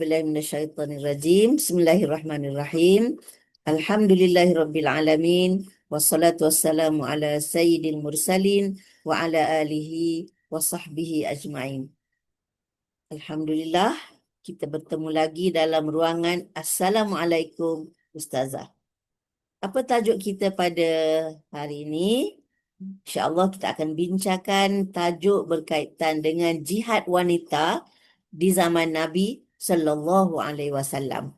A'udzubillahi minasyaitonirrajim. Bismillahirrahmanirrahim. Alhamdulillahirabbil alamin wassalatu wassalamu ala sayyidil mursalin wa ala alihi wa sahbihi ajmain. Alhamdulillah kita bertemu lagi dalam ruangan Assalamualaikum Ustazah. Apa tajuk kita pada hari ini? InsyaAllah kita akan bincangkan tajuk berkaitan dengan jihad wanita di zaman Nabi sallallahu alaihi wasallam.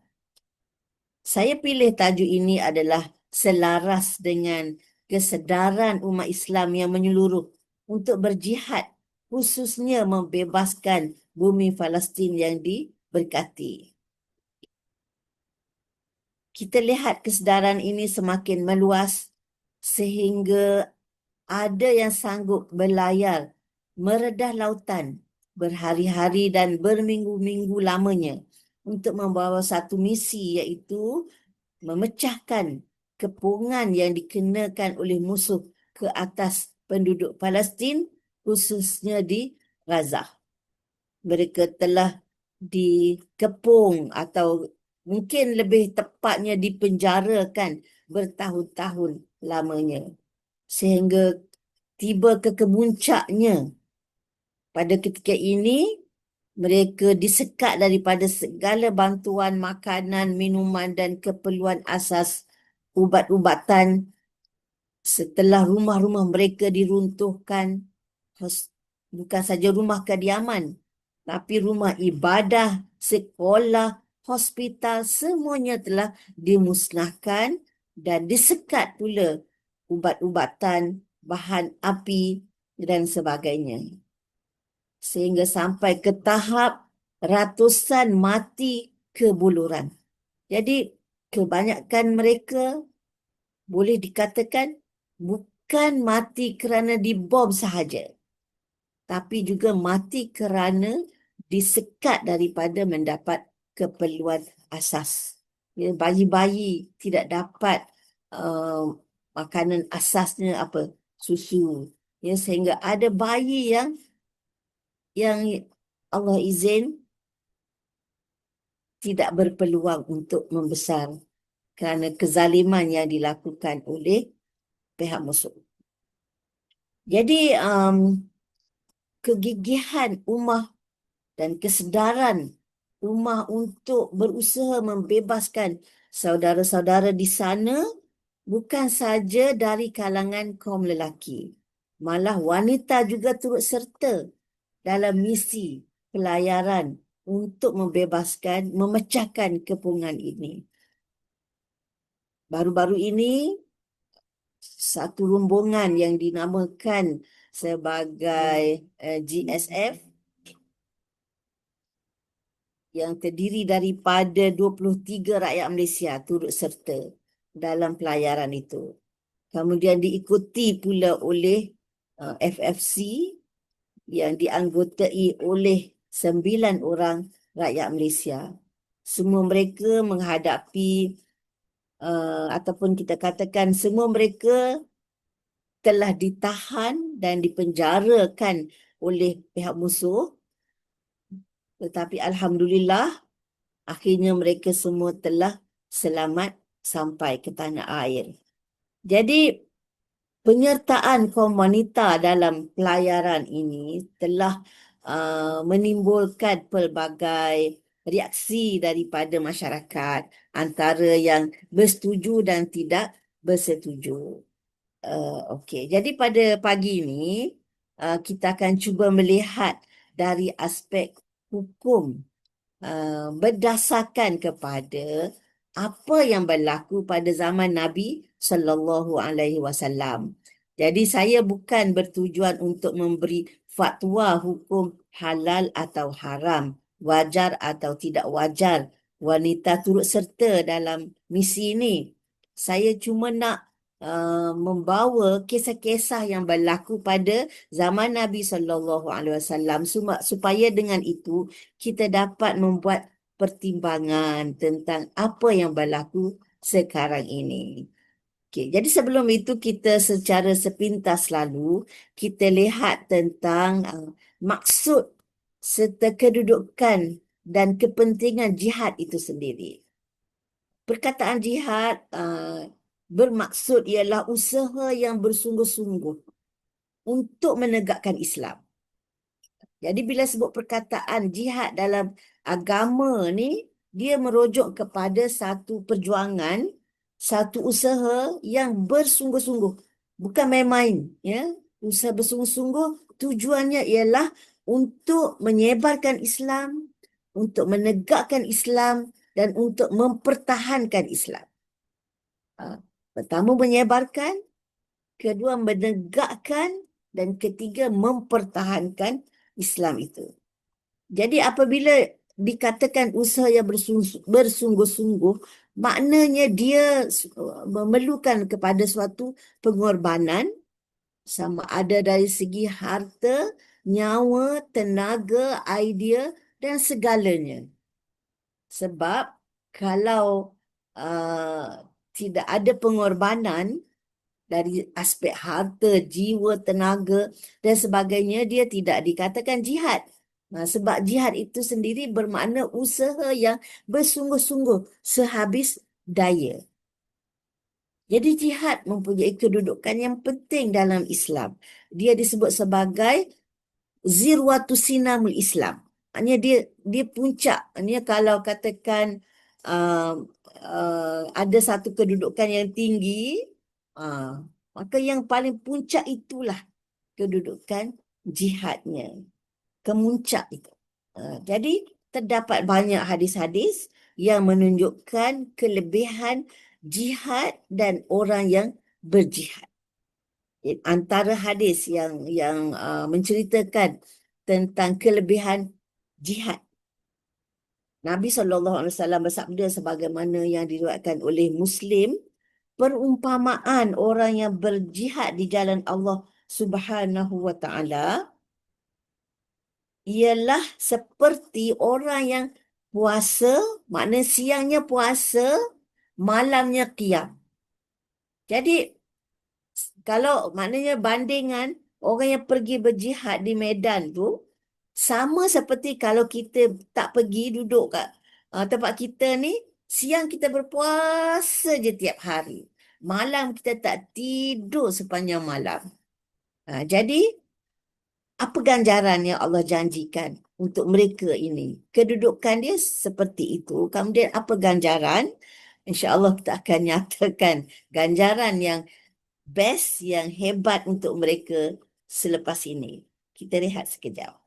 Saya pilih tajuk ini adalah selaras dengan kesedaran umat Islam yang menyeluruh untuk berjihad khususnya membebaskan bumi Palestin yang diberkati. Kita lihat kesedaran ini semakin meluas sehingga ada yang sanggup berlayar meredah lautan berhari-hari dan berminggu-minggu lamanya untuk membawa satu misi iaitu memecahkan kepungan yang dikenakan oleh musuh ke atas penduduk Palestin khususnya di Gaza. Mereka telah dikepung atau mungkin lebih tepatnya dipenjarakan bertahun-tahun lamanya sehingga tiba ke kemuncaknya pada ketika ini, mereka disekat daripada segala bantuan makanan, minuman dan keperluan asas ubat-ubatan setelah rumah-rumah mereka diruntuhkan. Bukan saja rumah kediaman, tapi rumah ibadah, sekolah, hospital, semuanya telah dimusnahkan dan disekat pula ubat-ubatan, bahan api dan sebagainya sehingga sampai ke tahap ratusan mati kebuluran. Jadi kebanyakan mereka boleh dikatakan bukan mati kerana dibom sahaja. Tapi juga mati kerana disekat daripada mendapat keperluan asas. Ya, bayi-bayi tidak dapat uh, makanan asasnya apa susu. Ya, sehingga ada bayi yang yang Allah izin tidak berpeluang untuk membesar kerana kezaliman yang dilakukan oleh pihak musuh. Jadi um, kegigihan ummah dan kesedaran ummah untuk berusaha membebaskan saudara-saudara di sana bukan saja dari kalangan kaum lelaki. Malah wanita juga turut serta dalam misi pelayaran untuk membebaskan, memecahkan kepungan ini. Baru-baru ini, satu rombongan yang dinamakan sebagai eh, GSF yang terdiri daripada 23 rakyat Malaysia turut serta dalam pelayaran itu. Kemudian diikuti pula oleh eh, FFC yang dianggotai oleh sembilan orang rakyat Malaysia. Semua mereka menghadapi uh, ataupun kita katakan semua mereka telah ditahan dan dipenjarakan oleh pihak musuh. Tetapi Alhamdulillah akhirnya mereka semua telah selamat sampai ke tanah air. Jadi penyertaan kaum wanita dalam pelayaran ini telah uh, menimbulkan pelbagai reaksi daripada masyarakat antara yang bersetuju dan tidak bersetuju. Uh, Okey, jadi pada pagi ini uh, kita akan cuba melihat dari aspek hukum uh, berdasarkan kepada apa yang berlaku pada zaman Nabi sallallahu alaihi wasallam. Jadi saya bukan bertujuan untuk memberi fatwa hukum halal atau haram, wajar atau tidak wajar wanita turut serta dalam misi ini. Saya cuma nak uh, membawa kisah-kisah yang berlaku pada zaman Nabi sallallahu alaihi wasallam supaya dengan itu kita dapat membuat pertimbangan tentang apa yang berlaku sekarang ini. Okay, jadi sebelum itu kita secara sepintas lalu kita lihat tentang uh, maksud serta kedudukan dan kepentingan jihad itu sendiri. Perkataan jihad uh, bermaksud ialah usaha yang bersungguh-sungguh untuk menegakkan Islam. Jadi bila sebut perkataan jihad dalam agama ni, dia merujuk kepada satu perjuangan, satu usaha yang bersungguh-sungguh. Bukan main-main. Ya? Usaha bersungguh-sungguh tujuannya ialah untuk menyebarkan Islam, untuk menegakkan Islam dan untuk mempertahankan Islam. Ha, pertama menyebarkan, kedua menegakkan dan ketiga mempertahankan Islam itu. Jadi apabila dikatakan usaha yang bersungguh-sungguh, maknanya dia memerlukan kepada suatu pengorbanan sama ada dari segi harta, nyawa, tenaga, idea dan segalanya. Sebab kalau uh, tidak ada pengorbanan dari aspek harta, jiwa, tenaga dan sebagainya, dia tidak dikatakan jihad. Nah, sebab jihad itu sendiri bermakna usaha yang bersungguh-sungguh sehabis daya. Jadi jihad mempunyai kedudukan yang penting dalam Islam. Dia disebut sebagai zirwatu sinamul Islam. Maknanya dia dia puncak. Maknanya kalau katakan uh, uh, ada satu kedudukan yang tinggi, uh, maka yang paling puncak itulah kedudukan jihadnya. Kemuncak itu. Uh, jadi terdapat banyak hadis-hadis yang menunjukkan kelebihan jihad dan orang yang berjihad. Antara hadis yang yang uh, menceritakan tentang kelebihan jihad. Nabi SAW bersabda sebagaimana yang diriwayatkan oleh Muslim, perumpamaan orang yang berjihad di jalan Allah Subhanahu wa taala ialah seperti orang yang puasa, makna siangnya puasa, malamnya qiyam. Jadi kalau maknanya bandingan orang yang pergi berjihad di medan tu sama seperti kalau kita tak pergi duduk kat uh, tempat kita ni, siang kita berpuasa je tiap hari. Malam kita tak tidur sepanjang malam. Uh, jadi, apa ganjaran yang Allah janjikan untuk mereka ini? Kedudukan dia seperti itu. Kemudian apa ganjaran? InsyaAllah kita akan nyatakan ganjaran yang best, yang hebat untuk mereka selepas ini. Kita rehat sekejap.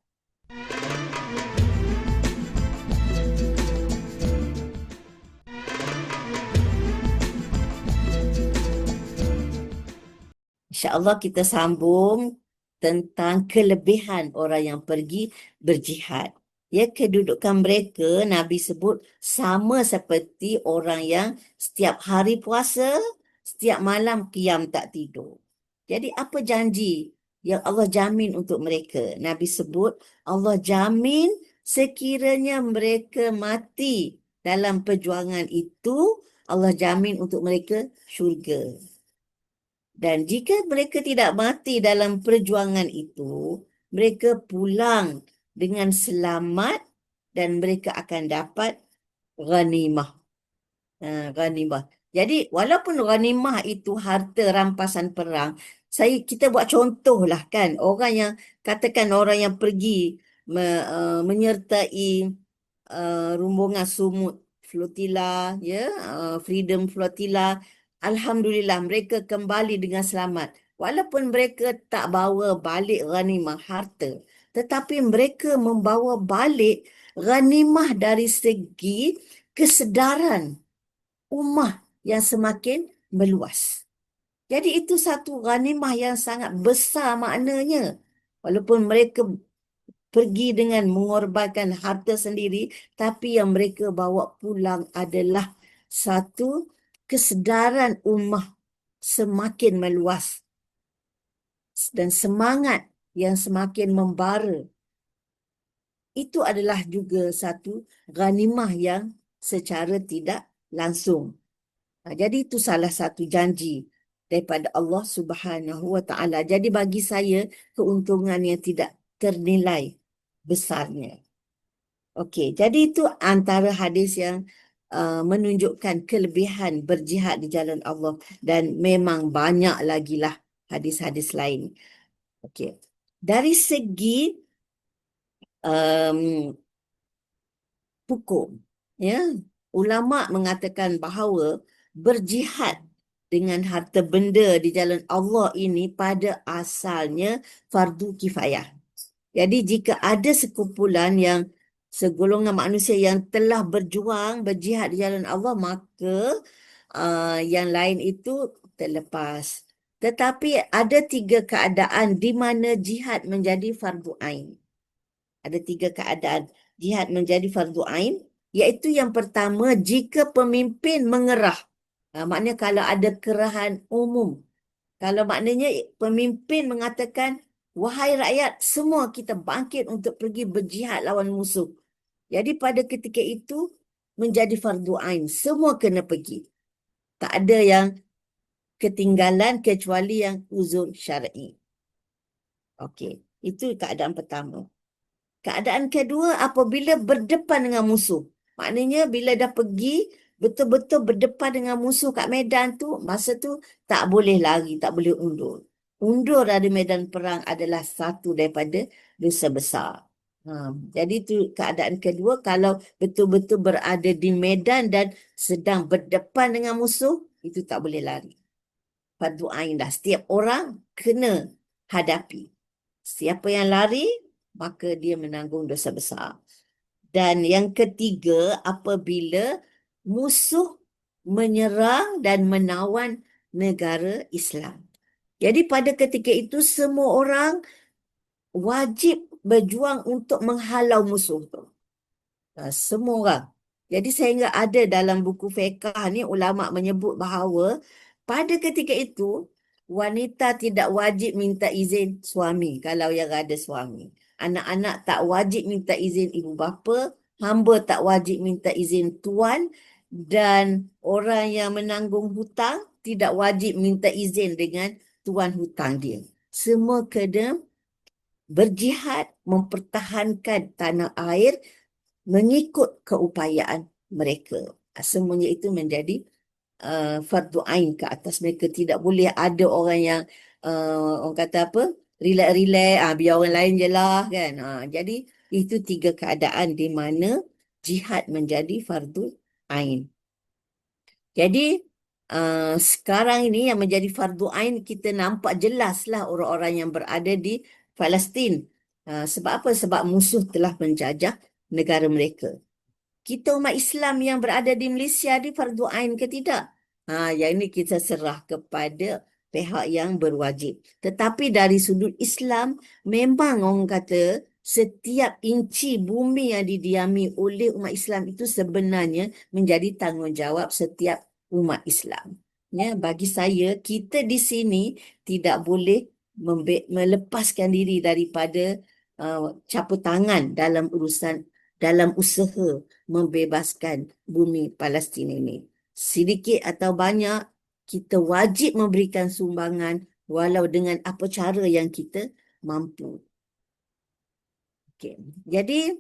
InsyaAllah kita sambung tentang kelebihan orang yang pergi berjihad. Ya, kedudukan mereka Nabi sebut sama seperti orang yang setiap hari puasa, setiap malam kiam tak tidur. Jadi apa janji yang Allah jamin untuk mereka? Nabi sebut Allah jamin sekiranya mereka mati dalam perjuangan itu, Allah jamin untuk mereka syurga. Dan jika mereka tidak mati dalam perjuangan itu, mereka pulang dengan selamat dan mereka akan dapat ghanimah. Uh, ghanimah. Jadi walaupun ghanimah itu harta rampasan perang, saya kita buat contoh lah kan orang yang katakan orang yang pergi me, uh, menyertai uh, rombongan sumut flotilla ya uh, freedom flotilla Alhamdulillah mereka kembali dengan selamat. Walaupun mereka tak bawa balik ghanimah harta. Tetapi mereka membawa balik ghanimah dari segi kesedaran ummah yang semakin meluas. Jadi itu satu ghanimah yang sangat besar maknanya. Walaupun mereka pergi dengan mengorbankan harta sendiri, tapi yang mereka bawa pulang adalah satu kesedaran ummah semakin meluas dan semangat yang semakin membara. Itu adalah juga satu ghanimah yang secara tidak langsung. Jadi itu salah satu janji daripada Allah Subhanahu Wa Taala. Jadi bagi saya keuntungan yang tidak ternilai besarnya. Okey, jadi itu antara hadis yang uh, menunjukkan kelebihan berjihad di jalan Allah dan memang banyak lagi lah hadis-hadis lain. Okey. Dari segi um, hukum, ya, ulama mengatakan bahawa berjihad dengan harta benda di jalan Allah ini pada asalnya fardu kifayah. Jadi jika ada sekumpulan yang segolongan manusia yang telah berjuang berjihad di jalan Allah maka uh, yang lain itu terlepas. Tetapi ada tiga keadaan di mana jihad menjadi fardu ain. Ada tiga keadaan jihad menjadi fardu ain iaitu yang pertama jika pemimpin mengerah. Uh, maknanya kalau ada kerahan umum. Kalau maknanya pemimpin mengatakan wahai rakyat semua kita bangkit untuk pergi berjihad lawan musuh. Jadi pada ketika itu menjadi fardu ain. Semua kena pergi. Tak ada yang ketinggalan kecuali yang uzur syar'i. Okey, itu keadaan pertama. Keadaan kedua apabila berdepan dengan musuh. Maknanya bila dah pergi betul-betul berdepan dengan musuh kat medan tu, masa tu tak boleh lari, tak boleh undur. Undur dari medan perang adalah satu daripada dosa besar. Ha, jadi itu keadaan kedua kalau betul-betul berada di medan dan sedang berdepan dengan musuh itu tak boleh lari. Fardu ain dah setiap orang kena hadapi. Siapa yang lari maka dia menanggung dosa besar. Dan yang ketiga apabila musuh menyerang dan menawan negara Islam. Jadi pada ketika itu semua orang wajib berjuang untuk menghalau musuh tu. Uh, semua orang. Jadi sehingga ada dalam buku fiqah ni ulama menyebut bahawa pada ketika itu wanita tidak wajib minta izin suami kalau yang ada suami. Anak-anak tak wajib minta izin ibu bapa, hamba tak wajib minta izin tuan dan orang yang menanggung hutang tidak wajib minta izin dengan tuan hutang dia. Semua kena berjihad mempertahankan tanah air mengikut keupayaan mereka. Semuanya itu menjadi uh, fardu ain ke atas mereka. Tidak boleh ada orang yang uh, orang kata apa? Relax-relax, ah, biar orang lain je lah kan. Ah, jadi itu tiga keadaan di mana jihad menjadi fardu ain. Jadi uh, sekarang ini yang menjadi fardu ain kita nampak jelaslah orang-orang yang berada di Palestin. Uh, sebab apa? Sebab musuh telah menjajah negara mereka. Kita umat Islam yang berada di Malaysia di fardu ain ke tidak? Ha, yang ini kita serah kepada pihak yang berwajib. Tetapi dari sudut Islam, memang orang kata setiap inci bumi yang didiami oleh umat Islam itu sebenarnya menjadi tanggungjawab setiap umat Islam. Ya, bagi saya, kita di sini tidak boleh melepaskan diri daripada uh, campur tangan dalam urusan dalam usaha membebaskan bumi Palestin ini. Sedikit atau banyak kita wajib memberikan sumbangan walau dengan apa cara yang kita mampu. Okay. Jadi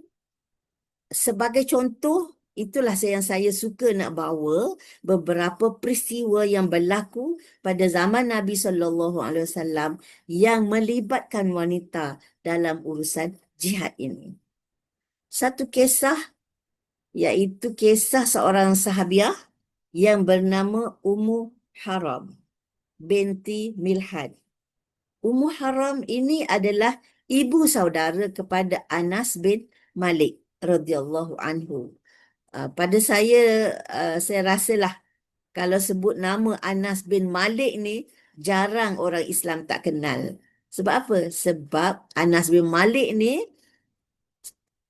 sebagai contoh itulah yang saya suka nak bawa beberapa peristiwa yang berlaku pada zaman Nabi sallallahu alaihi wasallam yang melibatkan wanita dalam urusan jihad ini. Satu kisah iaitu kisah seorang sahabiah yang bernama Ummu Haram binti Milhad. Ummu Haram ini adalah ibu saudara kepada Anas bin Malik radhiyallahu anhu. Ah, pada saya uh, saya rasalah kalau sebut nama Anas bin Malik ni jarang orang Islam tak kenal. Sebab apa? Sebab Anas bin Malik ni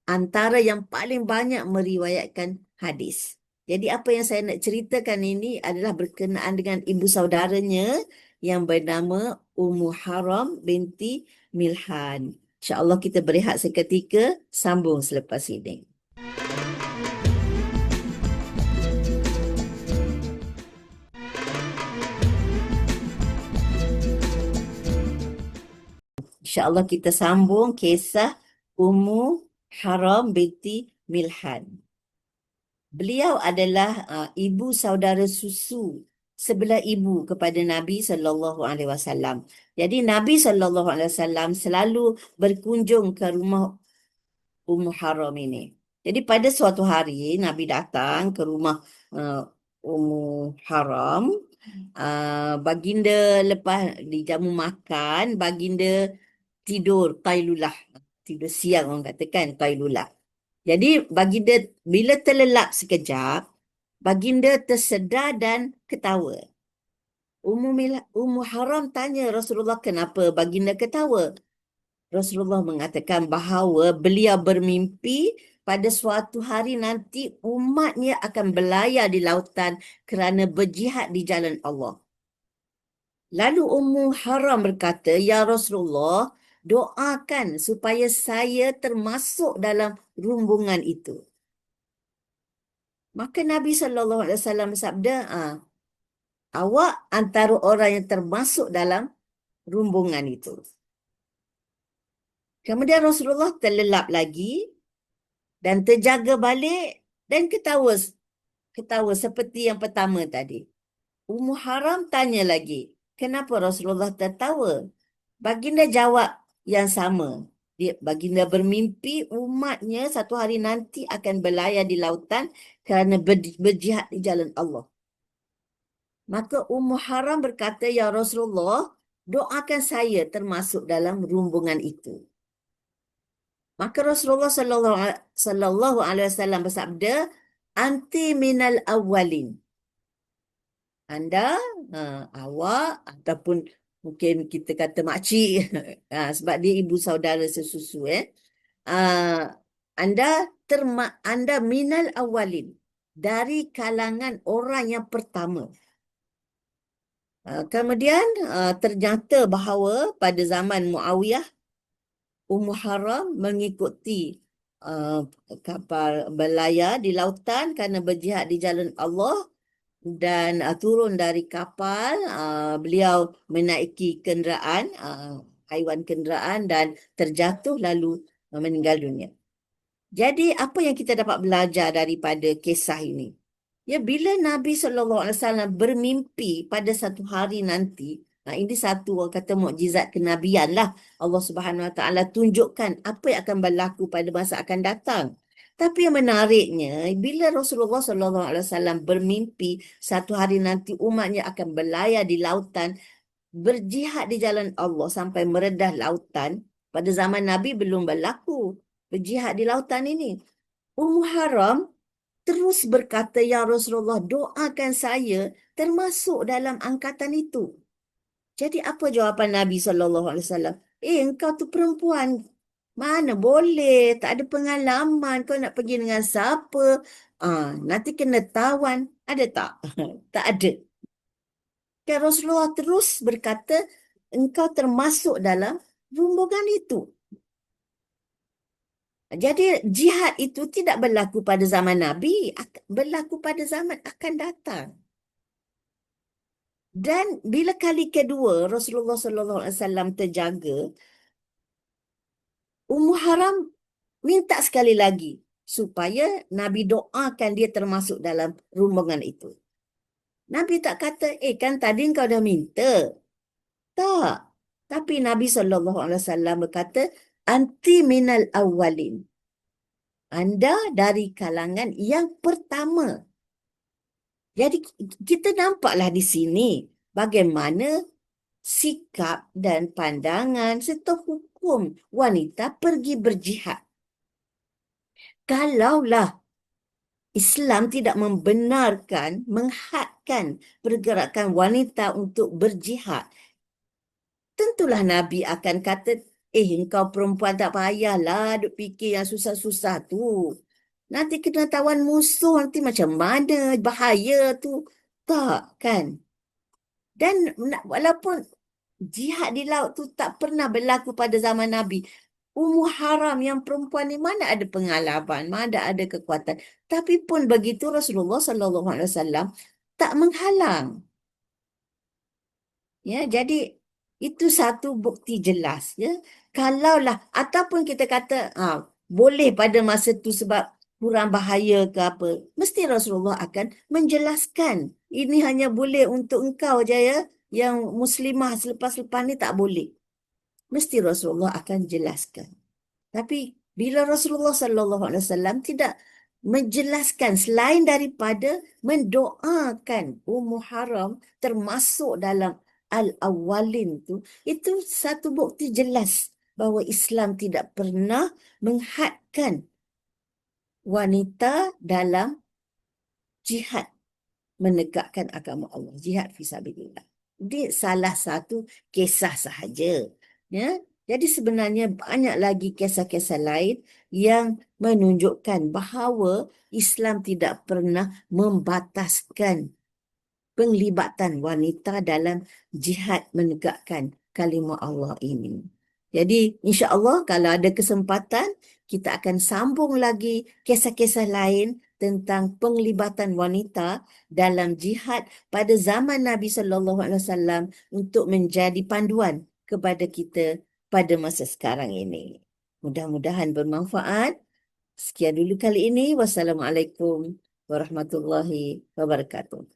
antara yang paling banyak meriwayatkan hadis. Jadi apa yang saya nak ceritakan ini adalah berkenaan dengan ibu saudaranya yang bernama Ummu Haram binti Milhan. InsyaAllah kita berehat seketika, sambung selepas ini. InsyaAllah kita sambung kisah Ummu Haram binti Milhan. Beliau adalah uh, ibu saudara susu sebelah ibu kepada Nabi sallallahu alaihi wasallam. Jadi Nabi sallallahu alaihi wasallam selalu berkunjung ke rumah Ummu Haram ini. Jadi pada suatu hari Nabi datang ke rumah uh, Ummu Haram uh, baginda lepas dijamu makan baginda tidur qailulah tidur siang orang katakan qailulah. Jadi baginda bila terlelap sekejap, baginda tersedar dan ketawa. Ummu, Ummu Haram tanya Rasulullah kenapa baginda ketawa. Rasulullah mengatakan bahawa beliau bermimpi pada suatu hari nanti umatnya akan berlayar di lautan kerana berjihad di jalan Allah. Lalu Ummu Haram berkata, Ya Rasulullah, doakan supaya saya termasuk dalam rumbungan itu. Maka Nabi wasallam bersabda, ah, awak antara orang yang termasuk dalam rumbungan itu. Kemudian Rasulullah terlelap lagi dan terjaga balik dan ketawa ketawa seperti yang pertama tadi. Ummu Haram tanya lagi, kenapa Rasulullah tertawa? Baginda jawab, yang sama. Dia baginda bermimpi umatnya satu hari nanti akan berlayar di lautan kerana berjihad di jalan Allah. Maka Ummu Haram berkata, Ya Rasulullah, doakan saya termasuk dalam rumbungan itu. Maka Rasulullah sallallahu alaihi wasallam bersabda, anti minal awwalin. Anda, uh, awak ataupun mungkin kita kata makcik ha, sebab dia ibu saudara sesusu eh. Uh, anda terma anda minal awalin dari kalangan orang yang pertama. Uh, kemudian uh, ternyata bahawa pada zaman Muawiyah Ummu Haram mengikuti uh, kapal berlayar di lautan kerana berjihad di jalan Allah dan uh, turun dari kapal uh, beliau menaiki kenderaan uh, haiwan kenderaan dan terjatuh lalu uh, meninggal dunia. Jadi apa yang kita dapat belajar daripada kisah ini? Ya bila Nabi sallallahu alaihi wasallam bermimpi pada satu hari nanti, nah ini satu orang kata mukjizat kenabian lah. Allah Subhanahu wa taala tunjukkan apa yang akan berlaku pada masa akan datang. Tapi yang menariknya, bila Rasulullah SAW bermimpi satu hari nanti umatnya akan berlayar di lautan, berjihad di jalan Allah sampai meredah lautan, pada zaman Nabi belum berlaku berjihad di lautan ini. Ummu Haram terus berkata, Ya Rasulullah, doakan saya termasuk dalam angkatan itu. Jadi apa jawapan Nabi SAW? Eh, engkau tu perempuan, mana boleh, tak ada pengalaman, kau nak pergi dengan siapa? Ah, nanti kena tawan. Ada tak? tak ada. Dan Rasulullah terus berkata, engkau termasuk dalam rombongan itu. Jadi jihad itu tidak berlaku pada zaman Nabi, berlaku pada zaman akan datang. Dan bila kali kedua Rasulullah sallallahu alaihi wasallam terjaga Ummu Haram minta sekali lagi supaya Nabi doakan dia termasuk dalam rombongan itu. Nabi tak kata, eh kan tadi kau dah minta. Tak. Tapi Nabi SAW berkata, anti minal awalin. Anda dari kalangan yang pertama. Jadi kita nampaklah di sini bagaimana sikap dan pandangan serta hukum wanita pergi berjihad. Kalaulah Islam tidak membenarkan, menghadkan pergerakan wanita untuk berjihad, tentulah Nabi akan kata, eh engkau perempuan tak payahlah duk fikir yang susah-susah tu. Nanti kena tawan musuh, nanti macam mana, bahaya tu. Tak kan? Dan walaupun jihad di laut tu tak pernah berlaku pada zaman Nabi. Ummu Haram yang perempuan ni mana ada pengalaman, mana ada kekuatan. Tapi pun begitu Rasulullah sallallahu alaihi wasallam tak menghalang. Ya, jadi itu satu bukti jelas ya. Kalaulah ataupun kita kata ha, boleh pada masa tu sebab kurang bahaya ke apa, mesti Rasulullah akan menjelaskan. Ini hanya boleh untuk engkau je ya, yang muslimah selepas-lepas ni tak boleh. Mesti Rasulullah akan jelaskan. Tapi bila Rasulullah sallallahu alaihi wasallam tidak menjelaskan selain daripada mendoakan Ummu Haram termasuk dalam al-awwalin tu itu satu bukti jelas bahawa Islam tidak pernah menghadkan wanita dalam jihad menegakkan agama Allah jihad fisabilillah ini salah satu kisah sahaja ya jadi sebenarnya banyak lagi kisah-kisah lain yang menunjukkan bahawa Islam tidak pernah membataskan penglibatan wanita dalam jihad menegakkan kalimah Allah ini. Jadi insya-Allah kalau ada kesempatan kita akan sambung lagi kisah-kisah lain tentang penglibatan wanita dalam jihad pada zaman Nabi sallallahu alaihi wasallam untuk menjadi panduan kepada kita pada masa sekarang ini. Mudah-mudahan bermanfaat. Sekian dulu kali ini. Wassalamualaikum warahmatullahi wabarakatuh.